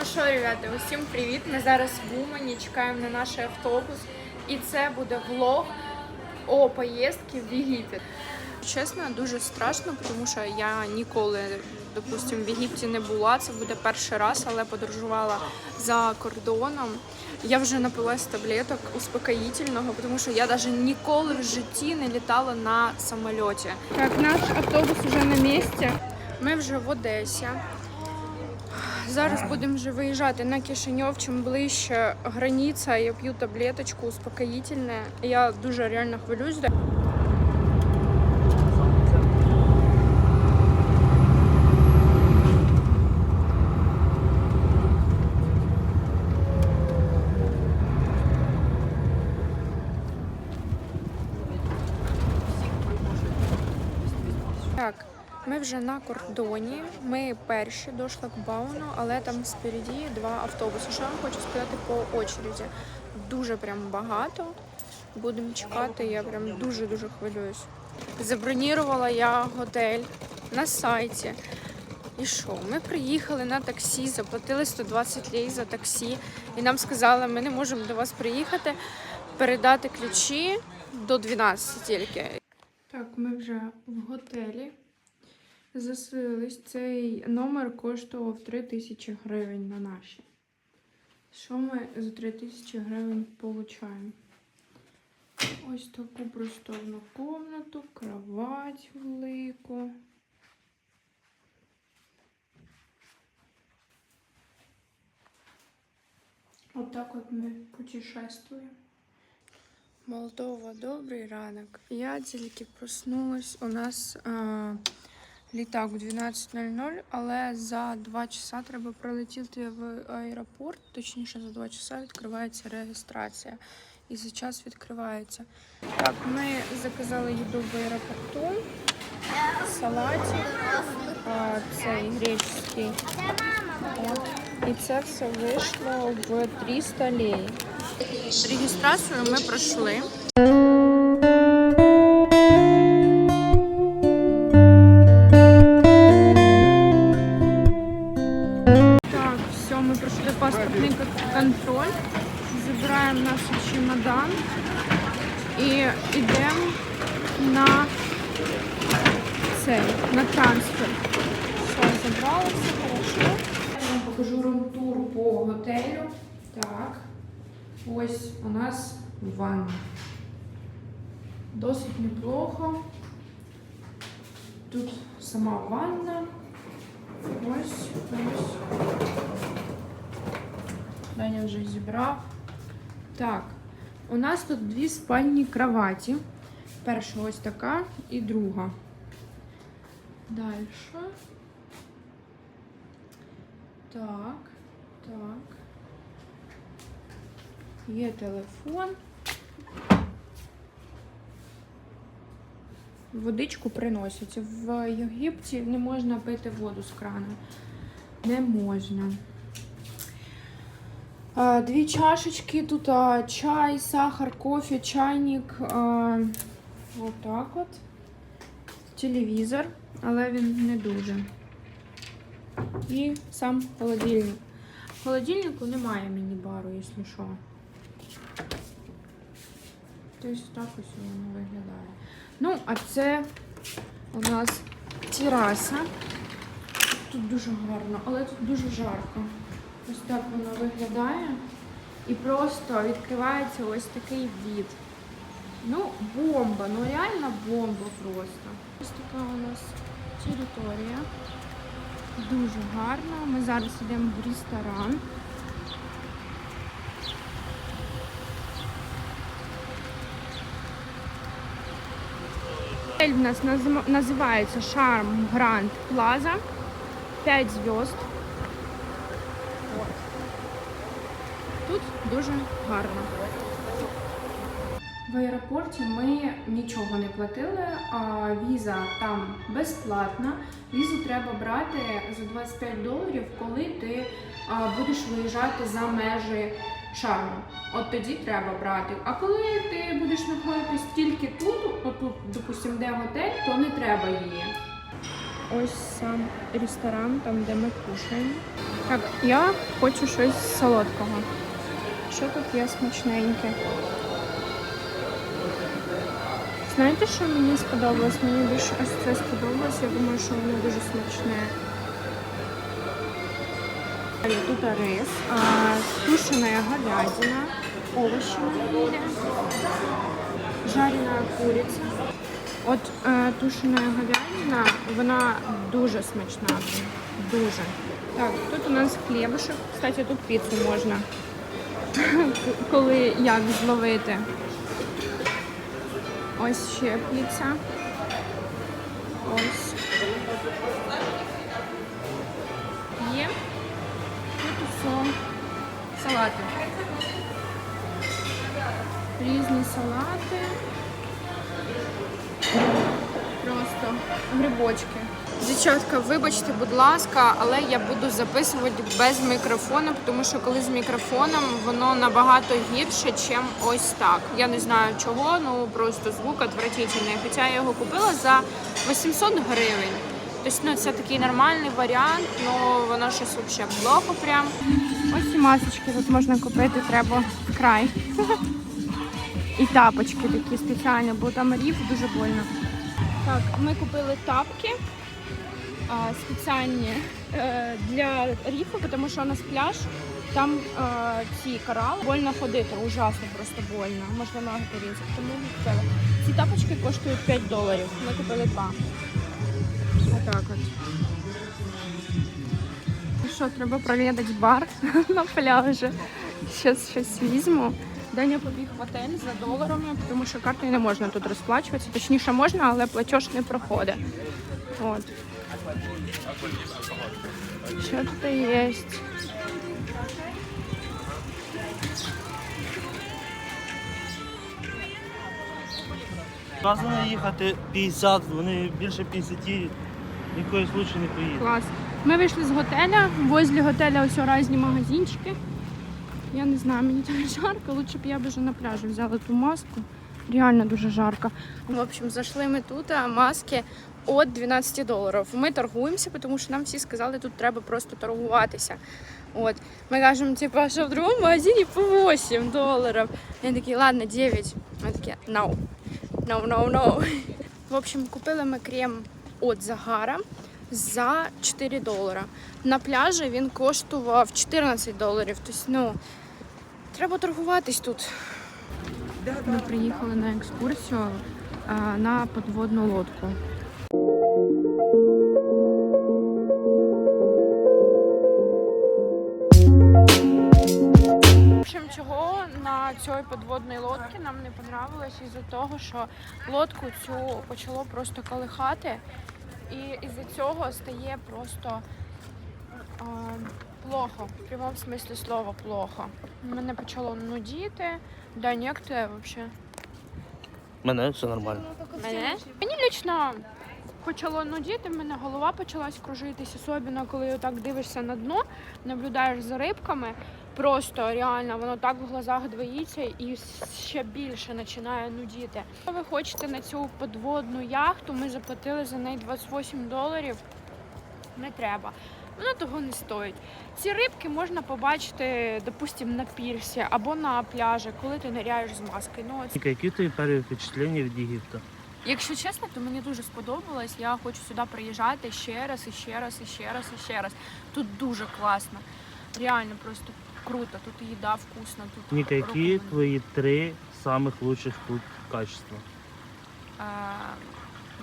Ну що, ребята, усім привіт! Ми зараз в Умані чекаємо на наш автобус, і це буде влог о поїздці в Єгипет. Чесно, дуже страшно, тому що я ніколи, допустим, в Єгипті не була. Це буде перший раз, але подорожувала за кордоном. Я вже напилась таблеток успокоїтельного, тому що я навіть ніколи в житті не літала на самольоті. Так, наш автобус вже на місці. Ми вже в Одесі. Зараз будемо вже виїжджати на Кишиньов, чим ближче границя. Я п'ю таблеточку успокоїтельне. Я дуже реально хвилююсь. Так, ми вже на кордоні. Ми перші до шлагбауну, але там спереді два автобуси. Що я вам хочу сказати по очереді? Дуже прям багато. Будемо чекати. Я прям дуже дуже хвилююсь. Забронірувала я готель на сайті. І що? Ми приїхали на таксі, заплатили 120 лей за таксі, і нам сказали, ми не можемо до вас приїхати, передати ключі до 12 тільки. Так, ми вже в готелі. Заселились. Цей номер коштував 3 тисячі гривень на наші. Що ми за 3 тисячі гривень получаємо? Ось таку просторну комнату, кровать велику. Отак от ми путешествуємо. Молдова, добрий ранок. Я тільки проснулась. У нас а, літак в 12.00, але за 2 часа треба прилетіти в аеропорт. Точніше, за 2 часа відкривається реєстрація. І за час відкривається. Так, ми заказали їду в аеропорту. Салатик, цей греческий. От. І це все вийшло в 300 лей. Реєстрацію ми пройшли. Контроль. Забираємо наш чемодан і йдемо на цей, на трансфер. Все, забрали, все хорошо. Я вам покажу рум-тур по готелю. Так. Ось у нас ванна. Досить неплохо. Тут сама ванна. Ось, ось. Даня вже зібрав. Так, у нас тут дві спальні кроваті. Перша ось така і друга. Далі. Так, так. Є телефон. Водичку приносять. В Єгипті не можна пити воду з крана. Не можна. А, Дві чашечки, тут а, чай, сахар, кофе, чайник. А, отак от. Телевізор, але він не дуже. І сам холодильник. В холодильнику немає міні-бару, якщо що. Тобто так ось воно виглядає. Ну, а це у нас тераса. Тут дуже гарно, але тут дуже жарко. Ось так воно виглядає. І просто відкривається ось такий від. Ну, бомба, ну реально бомба просто. Ось така у нас територія. Дуже гарно. Ми зараз йдемо в ресторан. Отель у нас називається Шарм Гранд Плаза. 5 зв'язд. От. Тут дуже гарно. В аеропорті ми нічого не платили, а віза там безплатна. Візу треба брати за 25 доларів, коли ти будеш виїжджати за межі шарму. От тоді треба брати. А коли ти будеш знаходитись тільки тут, отут, допустимо, де готель, то не треба її. ось сам ресторан, там де ми кушаємо. Так, я хочу щось солодкого. Що тут є смачненьке? Знаєте, що мені сподобалось? Мені більше ось це сподобалось. Я думаю, що воно дуже смачне. Тут рис, тушена говядина, овощи на жарена куриця. От е, тушена говядина, вона дуже смачна. Дуже. Так, тут у нас хлібушек. Кстати, тут піцу можна. Коли як зловити. Ось ще піца. Ось. Є. Тут. Салати. Різні салати. Просто грибочки. Дівчатка, вибачте, будь ласка, але я буду записувати без мікрофона, тому що коли з мікрофоном воно набагато гірше, ніж ось так. Я не знаю чого, ну просто звук відвратительний. Хоча я його купила за 800 гривень. Тобто, ну, це такий нормальний варіант, але воно щось взагалі плохо прям. Ось і масочки тут можна купити, треба вкрай. І тапочки такі спеціальні, бо там рів дуже больно. Так, ми купили тапки спеціальні е, для ріфу, тому що у нас пляж, там е, ці корали. Больно ходити, ужасно просто больно. Можна ноги порізати. Тому ми. Ці тапочки коштують 5 доларів. Ми купили два. Отак от. Ну Що, треба провідати бар на пляжі. Зараз щось візьму. Даня побіг в отель за доларами, тому що картою не можна тут розплачуватися. Точніше можна, але платеж не проходить. От. Що тут є? Сказано їхати 50, вони більше 50, ніколи случаю не поїдуть. Клас. Ми вийшли з готеля. Возле готеля ось різні магазинчики. Я не знаю, мені так жарко. Лучше б я б вже на пляжі взяла ту маску. Реально дуже жарко. В общем, зайшли ми тут, а маски від 12 доларів. Ми торгуємося, тому що нам всі сказали, тут треба просто торгуватися. От. Ми кажемо, типу, що в другому магазині по 8 доларів. Вони такі, ладно, 9. Ми такі, no. No, no, no. В общем, купили ми крем від Загара за 4 долара. На пляжі він коштував 14 доларів. Тобто, ну, треба торгуватись тут. Ми приїхали на екскурсію на подводну лодку. В чого на цій подводній лодці нам не понравилось із-за того, що лодку цю почало просто колихати, і із-за цього стає просто а, плохо. В прямому смислі слова плохо. Мене почало нудіти. Да, як ти взагалі? Мене все нормально. Мене? Мені лічно почало нудіти, в мене голова почалась кружитись, особливо коли отак дивишся на дно, наблюдаєш за рибками. Просто реально воно так в глазах двоїться і ще більше починає нудіти. Якщо ви хочете на цю подводну яхту, ми заплатили за неї 28 доларів. Не треба. Воно того не стоїть. Ці рибки можна побачити, допустимо, на пірсі або на пляжі, коли ти ниряєш з маскою. Ну, ось Які твої перші впечатлення від Єгипту? Якщо чесно, то мені дуже сподобалось. Я хочу сюди приїжджати ще раз, і ще раз, і ще раз, і ще раз. Тут дуже класно. Реально просто круто. Тут їда вкусна. Тут Ніка, які рекомендую. твої три самих лучших тут качества? А,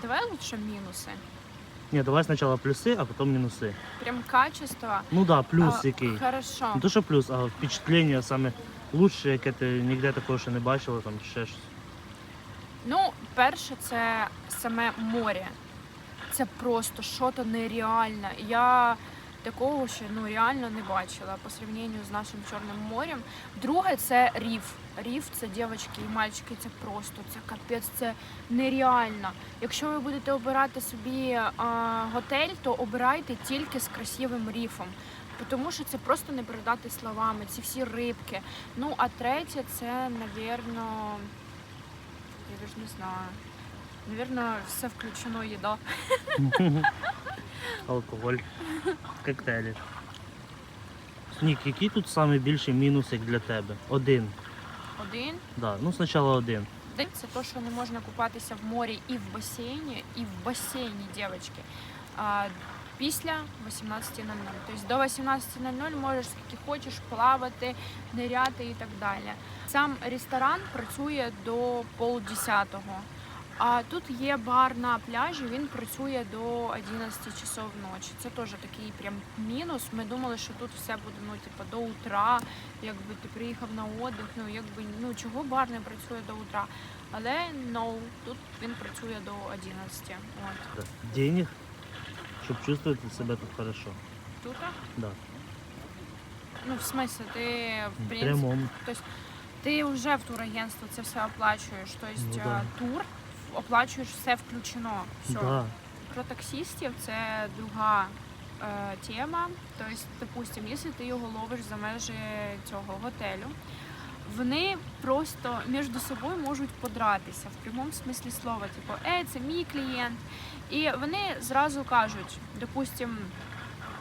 давай лучше мінуси. Ні, давай спочатку плюси, а потім мінуси. Прям качество. Ну так, да, плюс А, який. Хорошо. Не то, що плюс, а впечатлення саме лучше, яке ти ніде такого ще не бачила, там ще щось. Ну, перше, це саме море. Це просто щось нереальне. Я такого ще ну реально не бачила по сравненню з нашим Чорним морем. Друге, це ріф. Ріф це дівчатки і мальчики, це просто це капець, це нереально. Якщо ви будете обирати собі а, готель, то обирайте тільки з красивим ріфом. Тому що це просто не передати словами, ці всі рибки. Ну, а третє, це, навірно, я даже не знаю. Наверное, все включено їда. алкоголь, коктейлі. Нік, який тут найбільший мінусик для тебе? Один. Один. Да. Ну, спочатку один. День це то, що не можна купатися в морі і в басейні, і в басейні, дівчатки. А, після 18.00. Тобто до 18.00 можеш скільки хочеш плавати, ниряти і так далі. Сам ресторан працює до полдесятого. А тут є бар на пляжі, він працює до 11 часов ночі. Це теж такий прям мінус. Ми думали, що тут все буде ну, типу, до утра, якби ти приїхав на отдих, ну якби ну чого бар не працює до утра. Але no, тут він працює до 11. От Денег, щоб чувствувати себе тут хорошо. тут. Да. Ну, в смысле, ти в принципі, Прямому. ти вже в турагентство це все оплачуєш. Тобто Ну, да. тур оплачуєш все включено. Все. Да. Про таксистів це друга е, тема. Тобто, допустим, якщо ти його ловиш за межі цього готелю, вони просто між собою можуть подратися в прямому смислі слова. Типу, е, це мій клієнт. І вони зразу кажуть, допустим,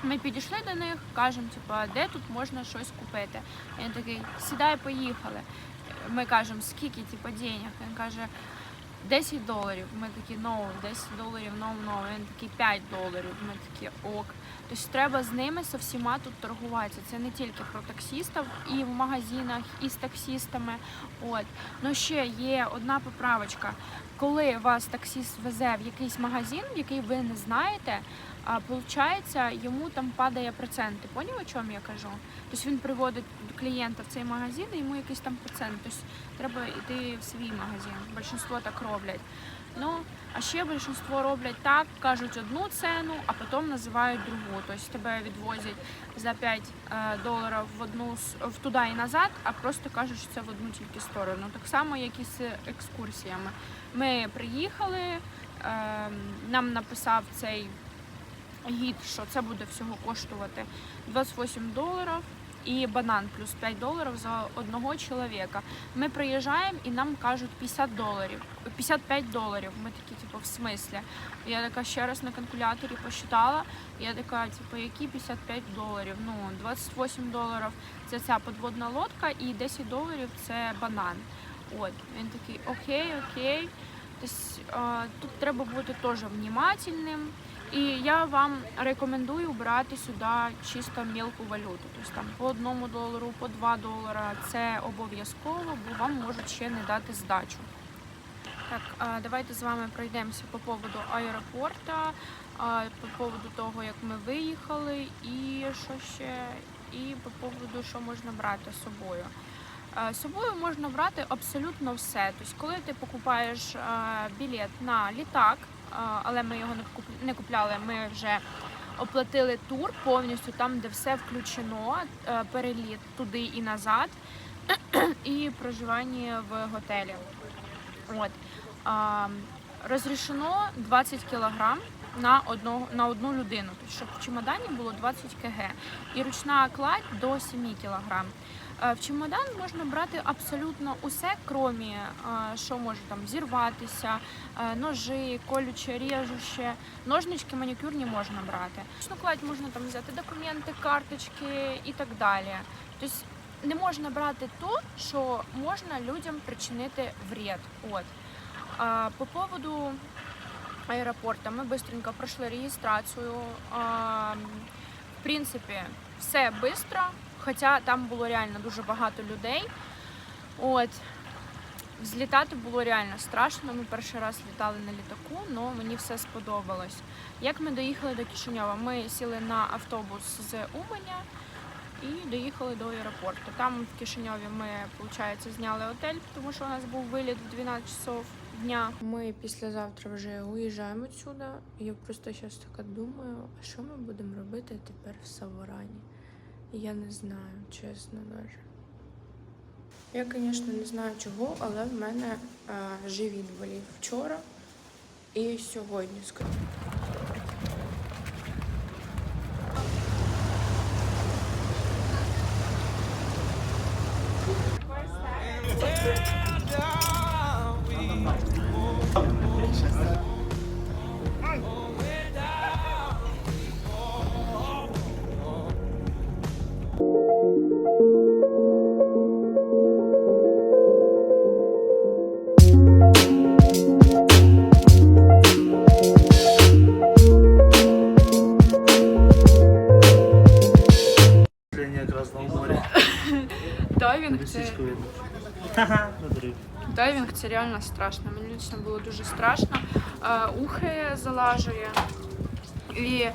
ми підійшли до них, кажемо, типу, де тут можна щось купити. І Він такий, сідай, поїхали. Ми кажемо, скільки типу, денег? Він каже, 10 доларів. Ми такі, ноу, 10 доларів, ноу, ноу. Він такий 5 доларів. Ми такі ок. Тобто треба з ними со всіма тут торгуватися. Це не тільки про таксістів, і в магазинах, і з таксістами. От. Ну ще є одна поправочка. Коли вас таксіст везе в якийсь магазин, який ви не знаєте, а виходить, йому там падає процент. Ти поняв, о чому я кажу? Тобто він приводить клієнта в цей магазин, і йому якийсь там процент. Тобто треба йти в свій магазин. Більшинство так роблять. Ну, а ще більшинство роблять так, кажуть одну ціну, а потім називають другу. Тобто тебе відвозять за 5 е, доларів в одну в туди і назад, а просто кажуть, що це в одну тільки сторону. Так само, як і з екскурсіями. Ми приїхали, е, нам написав цей гід, що це буде всього коштувати 28 доларів і банан плюс 5 доларів за одного чоловіка. Ми приїжджаємо і нам кажуть 50 доларів, 55 доларів. Ми такі, типу, в смислі. Я така ще раз на калькуляторі посчитала. Я така, типу, які 55 доларів? Ну, 28 доларів це ця подводна лодка, і 10 доларів це банан. От він такий, окей, окей. Тобто, тут треба бути теж внімательним. І я вам рекомендую брати сюди чисто мілку валюту. Тобто там по одному долару, по два долара. Це обов'язково, бо вам можуть ще не дати здачу. Так, давайте з вами пройдемося по поводу аеропорту, по поводу того, як ми виїхали, і що ще, і по поводу, що можна брати з собою. З собою можна брати абсолютно все. Тобто, коли ти покупаєш білет на літак, але ми його не купляли, ми вже оплатили тур повністю там, де все включено, е, переліт туди і назад, і проживання в готелі. От. Розрішено 20 кілограм на одного на одну людину, тобто, щоб в чемодані було 20 кг. І ручна кладь до 7 кілограм. Е, В чемодан можна брати абсолютно усе, крім е, що може там зірватися, е, ножи, колюче, ріжуще, ножнички манікюрні можна брати. Ручну кладь можна там взяти документи, карточки і так далі. Тобто не можна брати то, що можна людям причинити вред. От. По поводу аеропорту ми швидко пройшли реєстрацію. В принципі, все швидко, хоча там було реально дуже багато людей. От. Злітати було реально страшно. Ми перший раз літали на літаку, але мені все сподобалось. Як ми доїхали до Кишиньова? Ми сіли на автобус з Уманя і доїхали до аеропорту. Там в Кишиньові ми, виходить, зняли отель, тому що у нас був виліт в 12 часов дня. Ми післязавтра вже уїжджаємо відсюди. Я просто зараз така думаю, а що ми будемо робити тепер в Саворані? Я не знаю, чесно навіть. Я, звісно, не знаю чого, але в мене е, живіт болів вчора і сьогодні, скажімо. Дайвінг це, дайвінг це реально страшно. Мені лично було дуже страшно. Ухи залажує. І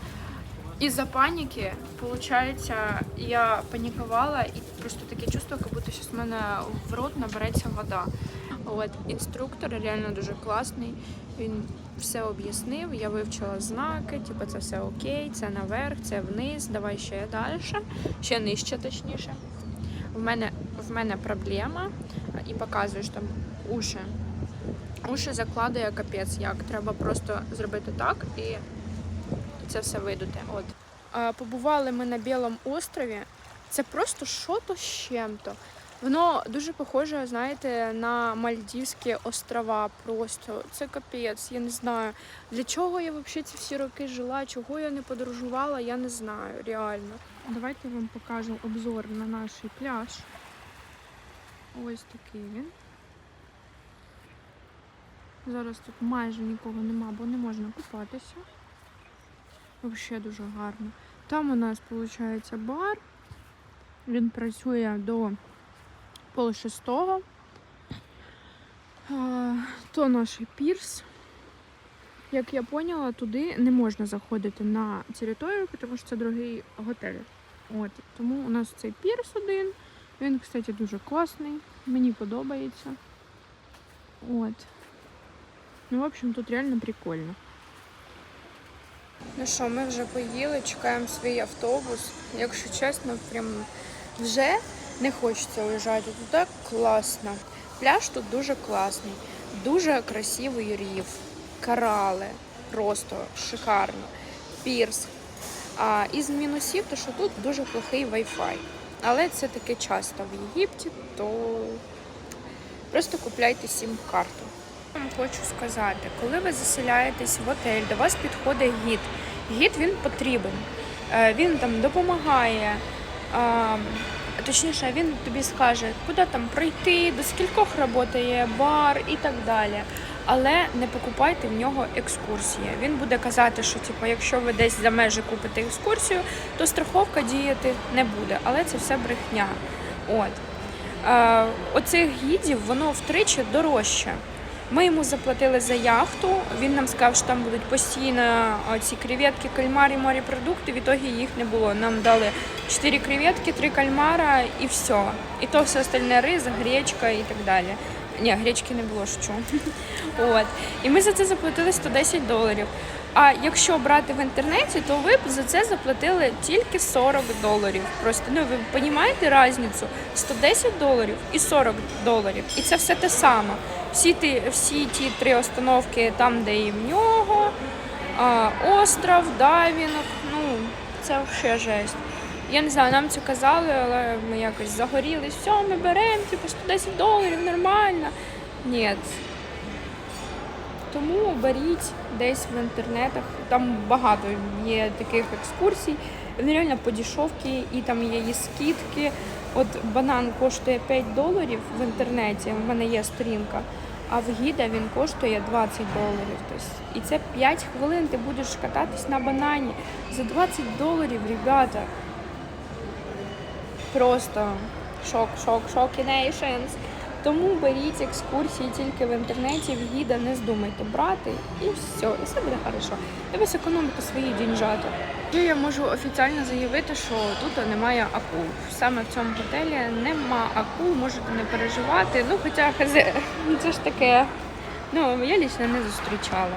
із-за паніки, виходить, я панікувала і просто таке чувство, як будто зараз в мене в рот набереться вода. От інструктор реально дуже класний. Він все об'яснив, я вивчила знаки, типу це все окей, це наверх, це вниз, давай ще далі, ще нижче, точніше. В мене, в мене проблема і показуєш там уші. Уші закладує капець як. Треба просто зробити так і це все видути. От. Побували ми на Білому острові. Це просто що-то з чим-то. Воно дуже похоже, знаєте, на Мальдівські острова. Просто це капець, я не знаю. Для чого я взагалі ці всі роки жила, чого я не подорожувала, я не знаю, реально. Давайте вам покажу обзор на наш пляж. Ось такий він. Зараз тут майже нікого нема, бо не можна купатися. Взагалі дуже гарно. Там у нас виходить бар. Він працює до пол шестого. То наш пірс. Як я поняла, туди не можна заходити на територію, тому що це другий готель. От. Тому у нас цей пірс один. Він, кстати, дуже класний. Мені подобається. От. Ну, в общем, тут реально прикольно. Ну що, ми вже поїли, чекаємо свій автобус. Якщо чесно, прям вже не хочеться уїжджати. Тут так класно. Пляж тут дуже класний, дуже красивий рів, корали, просто шикарно. Пірс. А із мінусів, то що тут дуже плохий Wi-Fi. Але це таке часто в Єгипті, то просто купляйте сім-карту. Вам хочу сказати, коли ви заселяєтесь в готель, до вас підходить гід. Гід він потрібен. Е, Він там допомагає. Точніше, він тобі скаже, куди там пройти, до скількох працює бар і так далі. Але не покупайте в нього екскурсії. Він буде казати, що типу, якщо ви десь за межі купите екскурсію, то страховка діяти не буде. Але це все брехня. От. Е, оцих гідів воно втричі дорожче. Ми йому заплатили за яхту. Він нам сказав, що там будуть постійно ці креветки, кальмари, морепродукти. В ітогі їх не було. Нам дали 4 креветки, 3 кальмара і все. І то все остальне рис, гречка і так далі. Ні, гречки не було що. От. І ми за це заплатили 110 доларів. А якщо брати в інтернеті, то ви б за це заплатили тільки 40 доларів. Просто ну ви розумієте різницю? 110 доларів і 40 доларів. І це все те саме. Всі ті, всі ті три остановки, там, де і в нього, а, остров, дайвінг, ну це взагалі жесть. Я не знаю, нам це казали, але ми якось загорілись. Все, ми беремо, типу 110 доларів, нормально. Ні. Тому беріть десь в інтернетах. Там багато є таких екскурсій. Вони реально по дешевці, і там є і скидки. От банан коштує 5 доларів в інтернеті. У мене є сторінка. А в гіда він коштує 20 доларів. Тобто, і це 5 хвилин ти будеш кататись на банані. За 20 доларів, ребята. Просто шок, шок, шок і nations. Тому беріть екскурсії тільки в інтернеті, в гіда не здумайте брати і все, і все буде хорошо. І ви зекономите свої дінжати. Я можу офіційно заявити, що тут немає акул. Саме в цьому готелі нема акул, можете не переживати. Ну, хоча хз, це ж таке. Ну, я лічно не зустрічала.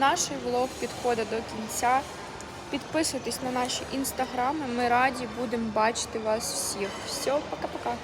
Наш влог підходить до кінця. Підписуйтесь на наші інстаграми. Ми раді будемо бачити вас всіх. Все, пока-пока.